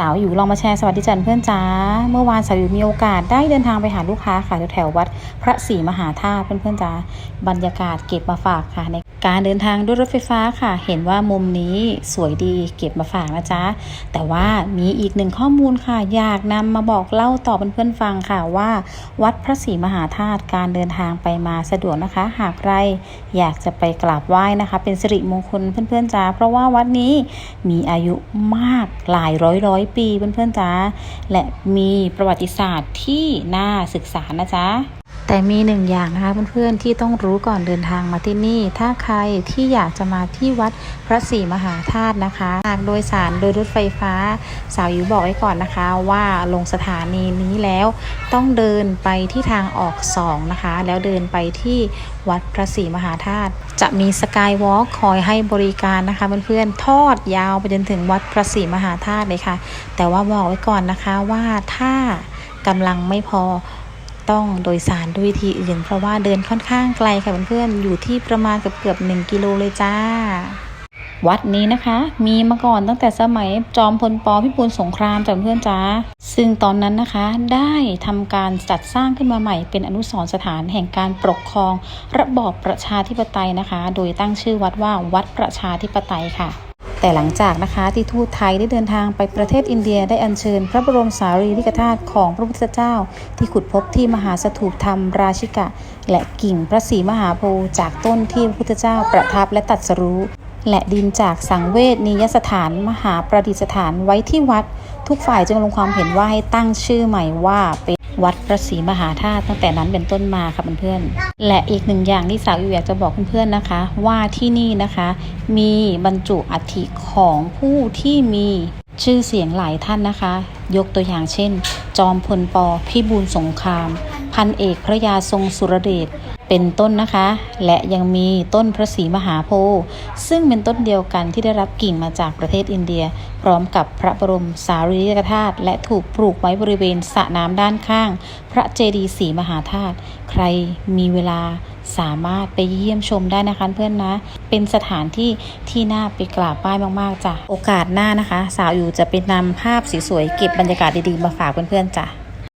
สาวอยู่ลองมาแชร์สวัสดีจันเพื่อนจ้า เมื่อวานสาวอยู่มีโอกาสได้เดินทางไปหาลูกค้าค่ะแถววัดพระศรีมหาธาตุเพื่อนๆจ้าบรรยากาศเก็บมาฝากค่ะในการเดินทางด้วยรถไฟฟ้าค่ะ เห็นว่ามุมนี้สวยดีเก็บมาฝากนะจ๊ะแต่ว่ามีอีกหนึ่งข้อมูลค่ะ อยากนำมาบอกเล่าต่อเพื่อนๆฟังค่ะว่า วัดพระศรีมหาธาตุการเดินทางไปมาสะดวกนะคะ หากใครอยากจะไปกราบไหว้นะคะ เป็นสิริมงคลเพื่อนๆจ้าเพราะว่าวัดนี้มีอายุมากหลายร้อยร้อยปีเพื่อนๆจ้าและมีประวัติศาสตร์ที่น่าศึกษานะจ๊ะ แต่มีหนึ่งอย่างนะคะเพื่อนๆที่ต้องรู้ก่อนเดินทางมาที่นี่ ถ้าใครที่อยากจะมาที่วัดพระศรีมหาธาตุนะคะหากโดยสารโดยรถไฟฟ้า สาวอยู่บอกไว้ก่อนนะคะ ว่าลงสถานีนี้แล้วต้องเดินไปที่ทางออกสองนะคะ แล้วเดินไปที่วัดพระศรีมหาธาตุจะมีสกายวอล์กคอยให้บริการนะคะเพื่อนๆทอดยาวไปจนถึงวัดพระศรีมหาธาตุเลยค่ะ แต่ว่าบอกไว้ก่อนนะคะว่าถ้ากำลังไม่พอ ต้องโดยสารด้วยวิธีอื่น เพราะว่าเดินค่อนข้างไกลค่ะเพื่อนๆอยู่ที่ประมาณเกือบเกือบหนึ่งกิโลเลยจ้า วัดนี้นะคะ มีมาก่อนตั้งแต่สมัยจอมพลปพิบูลสงครามจ้ะเพื่อนจ้า ซึ่งตอนนั้นนะคะได้ทำการจัดสร้างขึ้นมาใหม่เป็นอนุสรณ์สถานแห่งการปกครอง ระบอบประชาธิปไตยนะคะ โดยตั้งชื่อวัดว่าวัดประชาธิปไตยค่ะ แต่หลังจากนะคะที่ทูตไทยได้เดินทางไปประเทศอินเดียได้อัญเชิญ พระบรมสารีริกธาตุของพระพุทธเจ้า ที่ขุดพบที่มหาสถูปธรรมราชิกะ และกิ่งพระศรีมหาโพธิ์จากต้นที่พระพุทธเจ้าประทับและตัดสรู้และดินจากสังเวชนียสถานมหาประดิษฐานไว้ที่วัด ทุกฝ่ายจึงลงความเห็นว่าให้ตั้งชื่อใหม่ว่าเป็น วัดพระศรีมหาธาตุตั้งแต่นั้นเป็นต้นมาค่ะเพื่อนๆและอีกหนึ่งอย่างที่สาวอยู่อยากจะบอกเพื่อนๆนะคะ ว่าที่นี่นะคะ มีบรรจุอัฐิของผู้ที่มีชื่อเสียงหลายท่านนะคะ ยกตัวอย่างเช่น จอมพลปพิบูลสงคราม พันเอกพระยาทรงสุรเดช เป็นต้นนะคะ และยังมีต้นพระศรีมหาโพธิ์ซึ่งเป็นต้นเดียวกันที่ได้รับกิ่งมาจากประเทศอินเดีย พร้อมกับพระบรมสารีริกธาตุและถูกปลูกไว้บริเวณสระน้ำด้านข้าง พระเจดีย์ศรีมหาธาตุใครมีเวลาสามารถไปเยี่ยมชมได้นะคะเพื่อนนะ เป็นสถานที่ที่น่าไปกราบไหว้มากๆจ้ะโอกาสหน้านะคะ สาวอยู่จะไปนำภาพสวยๆเก็บบรรยากาศดีๆมาฝากเพื่อนๆจ้ะ